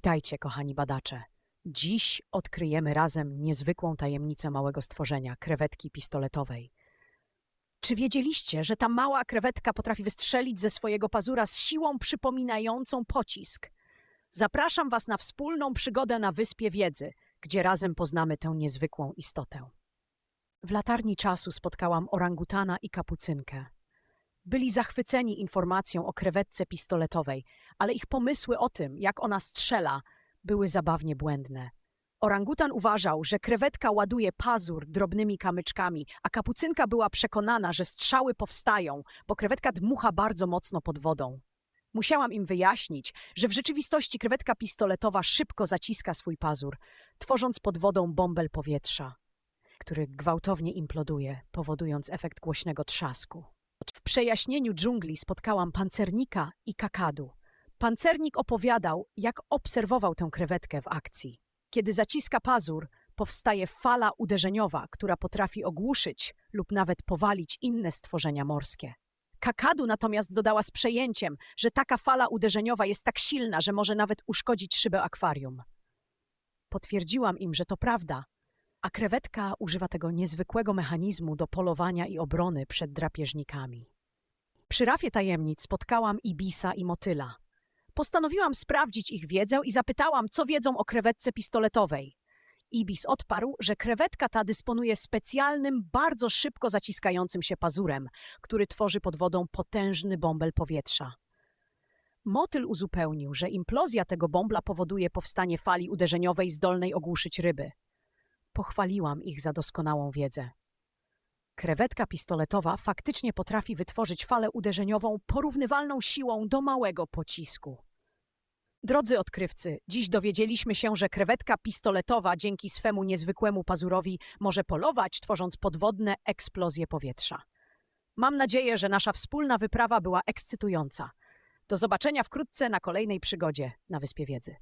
Witajcie, kochani badacze. Dziś odkryjemy razem niezwykłą tajemnicę małego stworzenia krewetki pistoletowej. Czy wiedzieliście, że ta mała krewetka potrafi wystrzelić ze swojego pazura z siłą przypominającą pocisk? Zapraszam Was na wspólną przygodę na Wyspie Wiedzy, gdzie razem poznamy tę niezwykłą istotę. W latarni czasu spotkałam orangutana i kapucynkę. Byli zachwyceni informacją o krewetce pistoletowej, ale ich pomysły o tym, jak ona strzela, były zabawnie błędne. Orangutan uważał, że krewetka ładuje pazur drobnymi kamyczkami, a kapucynka była przekonana, że strzały powstają, bo krewetka dmucha bardzo mocno pod wodą. Musiałam im wyjaśnić, że w rzeczywistości krewetka pistoletowa szybko zaciska swój pazur, tworząc pod wodą bąbel powietrza, który gwałtownie imploduje, powodując efekt głośnego trzasku. W przejaśnieniu dżungli spotkałam pancernika i kakadu. Pancernik opowiadał, jak obserwował tę krewetkę w akcji. Kiedy zaciska pazur, powstaje fala uderzeniowa, która potrafi ogłuszyć lub nawet powalić inne stworzenia morskie. Kakadu natomiast dodała z przejęciem, że taka fala uderzeniowa jest tak silna, że może nawet uszkodzić szybę akwarium. Potwierdziłam im, że to prawda, a krewetka używa tego niezwykłego mechanizmu do polowania i obrony przed drapieżnikami. Przy rafie tajemnic spotkałam Ibisa i Motyla. Postanowiłam sprawdzić ich wiedzę i zapytałam, co wiedzą o krewetce pistoletowej. Ibis odparł, że krewetka ta dysponuje specjalnym, bardzo szybko zaciskającym się pazurem, który tworzy pod wodą potężny bąbel powietrza. Motyl uzupełnił, że implozja tego bąbla powoduje powstanie fali uderzeniowej zdolnej ogłuszyć ryby. Pochwaliłam ich za doskonałą wiedzę. Krewetka pistoletowa faktycznie potrafi wytworzyć falę uderzeniową porównywalną siłą do małego pocisku. Drodzy odkrywcy, dziś dowiedzieliśmy się, że krewetka pistoletowa dzięki swemu niezwykłemu pazurowi może polować, tworząc podwodne eksplozje powietrza. Mam nadzieję, że nasza wspólna wyprawa była ekscytująca. Do zobaczenia wkrótce na kolejnej przygodzie na Wyspie Wiedzy.